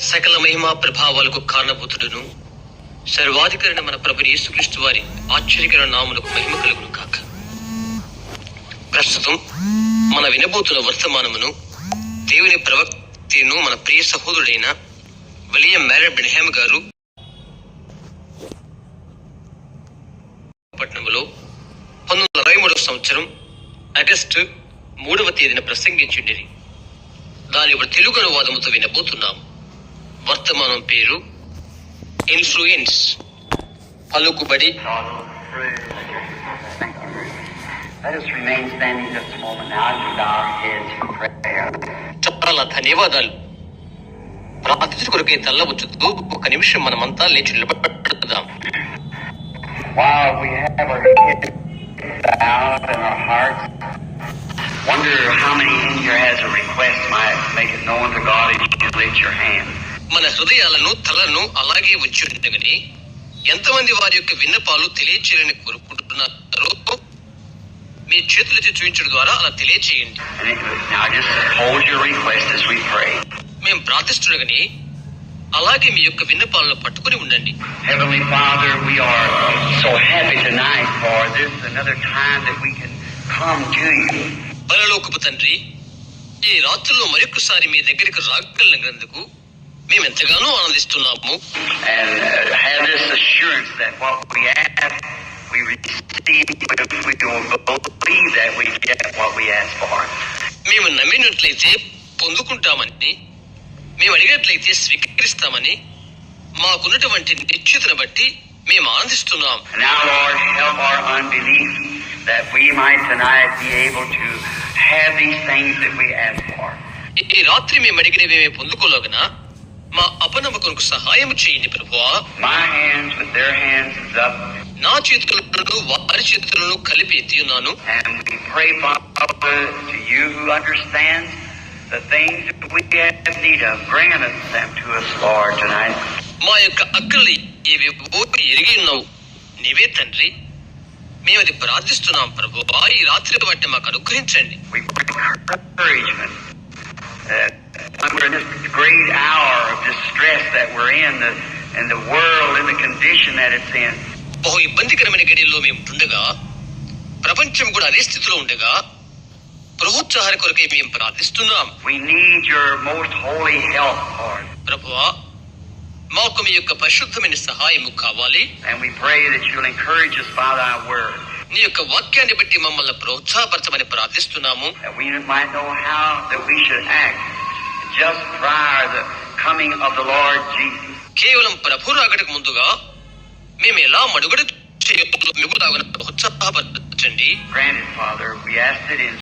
సకల మహిమా ప్రభావాలకు కారణభూతుడును. సర్వాధికరణ మన ప్రభు యేసుక్రీస్తు వారి ఆశ్చర్యకర నాములకు మహిమ కలుగును కాక ప్రస్తుతం మన వినబోతున్న వర్తమానమును దేవుని ప్రవక్తను మన ప్రియ సహోదరుడైన విలియం మ్యారెడ్ బ్రహ్యామ్ గారు పట్టణంలో పంతొమ్మిది వందల అరవై మూడవ సంవత్సరం ఆగస్టు మూడవ తేదీన ప్రసంగించిండిరి. దాని ఇప్పుడు తెలుగు అనువాదముతో వినబోతున్నాం వర్తమానం పేరు ఇన్ఫ్లుయెన్స్ పలుకుబడి Let us remain standing just a moment now as we bow our heads for prayer. చాలా ధన్యవాదాలు ప్రార్థన కొరకై తల్లవచ్చుతూ ఒక నిమిషం మనమంతా లేచి నిలబడదాం While we have our heads bowed and our hearts, wonder how many in here has a request might make it known to God as you lift your hand. మన హృదయాలను తలను అలాగే ఉంచి ఉండగానే ఎంతమంది వారి యొక్క విన్నపాలు తెలియచేయాలని కోరుకుంటున్నారో మీ చేతులెత్తి చూపించడం ద్వారా అలా తెలియచేయండి. మేము ప్రార్థిస్తుండగానే అలాగే మీ యొక్క విన్నపాలను పట్టుకుని ఉండండి Heavenly Father, we are so happy tonight for this another time that we can come to you. పరలోకపు తండ్రి ఈ రాత్రుల్లో మరొకసారి మీ దగ్గరికి రాగలిగినందుకు మేము ఎంతగానో ఆనందిస్తున్నాము and uh, have this assurance that what we ask, we receive. We will believe that we get what we ask for. మేము నమ్మినట్లయితే పొందుకుంటామని మేము అడిగినట్లయితే స్వీకరిస్తామని మాకున్నటువంటి నిశ్చితను బట్టి మేము ఆనందిస్తున్నాం now, Lord, help our unbelief that we might tonight be able to have these things that we ask for. ఈ- ఈ రాత్రి మేము అడిగినవి మేము పొందుకోలేగన మా అపనమ్మకంకు సహాయం చేయండి ప్రభువా నా చేతులను వారి చేతులను కలిపి tonight. మా యొక్క అక్కలు ఇవి ఎరిగి ఉన్నావు నీవే తండ్రి మేము అది ప్రార్థిస్తున్నాం ప్రభువా ఈ రాత్రి బట్టి మాకు అనుగ్రహించండి We bring encouragement that under this great hour of distress that we're in, the, in the world, in the condition that it's in, బహు ఇబ్బందికరమైన గడియల్లో మేము ఉండగా ప్రపంచం కూడా అదే స్థితిలో ఉండగా ప్రోత్సాహన కొరకై మేము ప్రార్థిస్తున్నాం we need your most holy help, Lord. ప్రభువా మాకు మీ యొక్క పరిశుద్ధమైన సహాయము కావాలి And we pray that you'll encourage us by thy word, నీ యొక్క వాక్యాన్ని బట్టి మమ్మల్ని ప్రోత్సాహపరచమని ప్రార్థిస్తున్నాము that we might know how that we should act just prior to the coming of the Lord Jesus. కేవలం ప్రభు రాకడకు ముందుగా మేము ఎలా మడుగడ చేయాలో మిగులాగన ప్రోత్సాహపరచండి Granted, Father, we ask it in